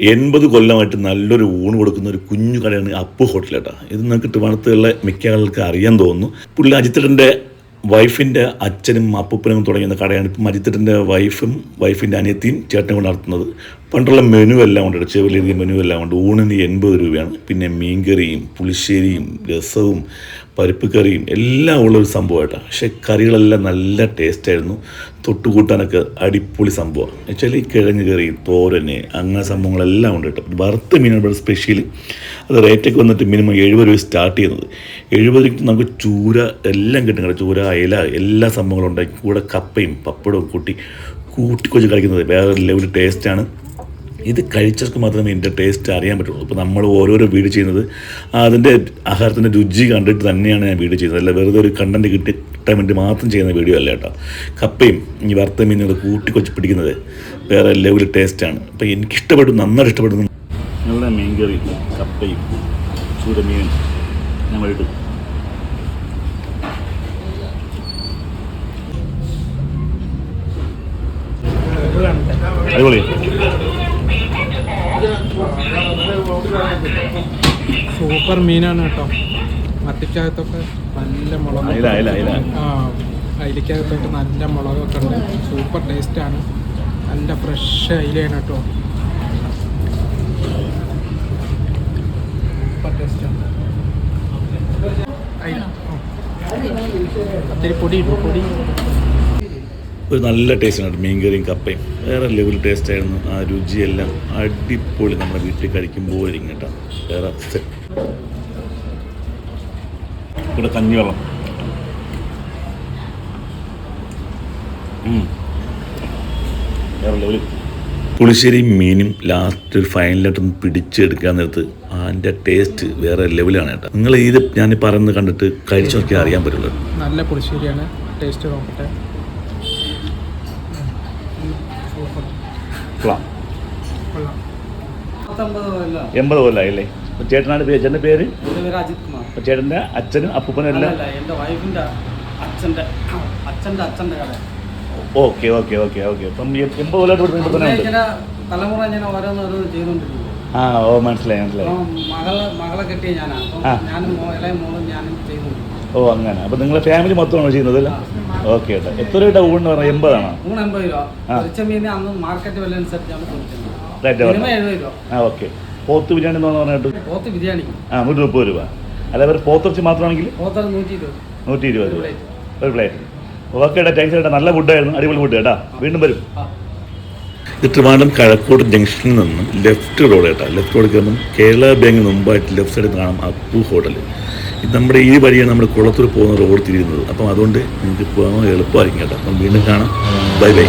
എൺപത് കൊല്ലമായിട്ട് നല്ലൊരു ഊണ് കൊടുക്കുന്ന ഒരു കുഞ്ഞു കടയാണ് അപ്പു ഹോട്ടൽ ഇത് നിങ്ങൾക്ക് ട്രിവാണത്തുള്ള മിക്ക ആളുകൾക്ക് അറിയാൻ തോന്നുന്നു. പുള്ളി അജിത്തേട്ടന്റെ വൈഫിന്റെ അച്ഛനും അപ്പൂപ്പനും തുടങ്ങിയ കടയാണ് ഇപ്പം അജിത്തേട്ടന്റെ വൈഫും വൈഫിന്റെ അനിയത്തിയും ചേട്ടനും കൊണ്ട് നടത്തുന്നത്. പണ്ടുള്ള മെനു എല്ലാം ഉണ്ട് ചെവിലേറിയ മെനു എല്ലാം ഉണ്ട്. ഊണിന് എൺപത് രൂപയാണ്. പിന്നെ മീൻകറിയും പുളിശ്ശേരിയും രസവും പരിപ്പ് കറിയും എല്ലാം ഉള്ളൊരു സംഭവമായിട്ടാണ് പക്ഷേ കറികളെല്ലാം നല്ല ടേസ്റ്റായിരുന്നു തൊട്ടുകൂട്ടാനൊക്കെ അടിപൊളി സംഭവമാണ്. വെച്ചാൽ ഈ കിഴങ്ങ് കറി തോരന് അങ്ങനെ സംഭവങ്ങളെല്ലാം ഉണ്ട് കേട്ടോ. വറുത്ത മീനാണ് ഇവിടെ സ്പെഷ്യൽ അത് റേറ്റൊക്കെ വന്നിട്ട് മിനിമം എഴുപത് രൂപ സ്റ്റാർട്ട് ചെയ്യുന്നത്. എഴുപത് രൂപയ്ക്ക് നമുക്ക് ചൂര എല്ലാം കിട്ടും കേട്ടോ. ചൂര അയല എല്ലാ സംഭവങ്ങളും ഉണ്ടാക്കി കൂടെ കപ്പയും പപ്പടവും കൂട്ടി കൂട്ടിക്കൊച്ച് കഴിക്കുന്നത് വേറെ ലെവൽ ടേസ്റ്റാണ് ഇത് കഴിച്ചവർക്ക് മാത്രമേ ഇതിന്റെ ടേസ്റ്റ് അറിയാൻ പറ്റുള്ളൂ. അപ്പോൾ നമ്മൾ ഓരോരോ വീട് ചെയ്യുന്നത് അതിന്റെ ആഹാരത്തിന്റെ രുചി കണ്ടിട്ട് തന്നെയാണ് ഞാൻ വീട് ചെയ്യുന്നത്. അല്ല വെറുതെ ഒരു കണ്ടന്റ് കിട്ടി കിട്ടാൻ വേണ്ടി മാത്രം ചെയ്യുന്ന വീഡിയോ അല്ല കേട്ടോ. കപ്പയും ഈ വറുത്ത മീനുകൾ കൂട്ടിക്കൊച്ച് പിടിക്കുന്നത് വേറെ ലെവൽ ടേസ്റ്റാണ് അപ്പോൾ എനിക്കിഷ്ടപ്പെട്ടു നന്നായിട്ട് ഇഷ്ടപ്പെടുന്നു നല്ല മീൻകറി കപ്പയും ചൂരമീൻ ഞാൻ വൈകിട്ട് അടിപൊളി. സൂപ്പർ മീനാണ് കേട്ടോ. മത്തിക്കകത്തൊക്കെ നല്ല മുളക് ആ അയിലക്കകത്തൊക്കെ നല്ല മുളകൊക്കെ ഉണ്ട്. സൂപ്പർ ടേസ്റ്റ് ആണ് നല്ല ഫ്രഷ് അയിലയാണ് കേട്ടോ. സൂപ്പർ ടേസ്റ്റാണ്. ഒത്തിരി പൊടി ഇട്ടു പൊടി. ഒരു നല്ല ടേസ്റ്റാണ് മീൻകറിയും കപ്പയും. വേറെ ലെവൽ ടേസ്റ്റ് ആയിരുന്നു. ആ രുചിയെല്ലാം അടിപൊളി നമ്മുടെ വീട്ടിൽ കഴിക്കുമ്പോൾ കേട്ടോ. വേറെ. ഇവിടെ കഞ്ഞിവെള്ളം. വേറെ പുളിശ്ശേരി മീനും ലാസ്റ്റ് ഒരു ഫൈനലായിട്ടൊന്ന് പിടിച്ചെടുക്കാൻ നേരത്ത് അതിന്റെ ടേസ്റ്റ് വേറെ ലെവലാണ് കേട്ടോ. നിങ്ങൾ ഇത് ഞാൻ പറയുന്നത് കണ്ടിട്ട് കഴിച്ചു നോക്കിയാൽ അറിയാൻ പറ്റുള്ളൂ. നല്ല പുളിശ്ശേരിയാണ്. ടേസ്റ്റ് നോക്കട്ടെ സൂപ്പർ കൊള്ളാം. എൺപത് കൊല്ലമായില്ലേ ചേട്ടനാണ് പേര് ചേട്ടന്റെ പേര്? അജിത് കുമാർ ചേട്ടന്റെ അച്ഛനും അപ്പൂപ്പനും എല്ലാം? എന്റെ വൈഫിന്റെ അച്ഛന്റെ അച്ഛന്റെ അച്ഛന്റെ കട ഓക്കെ ഓക്കെ ഓക്കെ ഓക്കെ. അപ്പം എൺപത് കൊല്ലമായിട്ട് ഇങ്ങനെ തലമുറ ചെയ്തുകൊണ്ടിരിക്കും ആ ഓ മനസ്സിലായി മനസ്സിലായി. മകളെ മകളെ കെട്ടിയ ഞാനാണ്. ഞാനും ഇളയ മോളും ഞാനും ചെയ്തുകൊണ്ടിരിക്കും ഓ അങ്ങനെ. അപ്പോൾ നിങ്ങളെ ഫാമിലി മൊത്തമാണോ ചെയ്യുന്നത് അല്ലേ? ഓക്കെ ഏട്ടാ എത്ര രൂപയുടെ ഊണ് പറഞ്ഞാൽ എൺപതാണോ? മൂന്ന് എൺപത് രൂപ. ആ. മീൻ അന്ന് മാർക്കറ്റ് വില അനുസരിച്ചാണ് കൊടുക്കുന്നത് റേറ്റ് മിനിമം എഴുപത് രൂപ. ആ ഓക്കെ പോത്ത് ബിരിയാണി എന്ന് പറഞ്ഞിട്ട് പോത്ത് ബിരിയാണി. ആ നൂറ്റി മുപ്പത് രൂപ. അല്ല വേറെ പോത്തിറച്ചി മാത്രമാണെങ്കിൽ? നൂറ്റി ഇരുപത് നൂറ്റി ഇരുപത് രൂപ. ഒരു പ്ലേറ്റ്. ഓക്കെ ഏട്ടാ താങ്ക്സ് ഏട്ടാ. നല്ല ഫുഡായിരുന്നു അടിപൊളി ഫുഡ് കേട്ടാ വീണ്ടും വരും. ആ. ഇത് ട്രിവാൻഡ്രം കഴക്കൂട് ജംഗ്ഷനിൽ നിന്ന് ലെഫ്റ്റ് റോഡ് കേട്ടോ ലെഫ്റ്റ് റോഡ് കയറുമ്പം കേരള ബാങ്കിന് മുമ്പായിട്ട് ലെഫ്റ്റ് സൈഡിൽ കാണാം അപ്പു ഹോട്ടൽ നമ്മുടെ ഈ വഴിയാണ് നമ്മൾ കുളത്തൂർ പോകുന്ന റോഡ് തിരിയുന്നത്. അപ്പം അതുകൊണ്ട് നിങ്ങൾക്ക് പോകാൻ എളുപ്പമായിരിക്കും കേട്ടോ. അപ്പം വീണ്ടും കാണാം. Bye bye.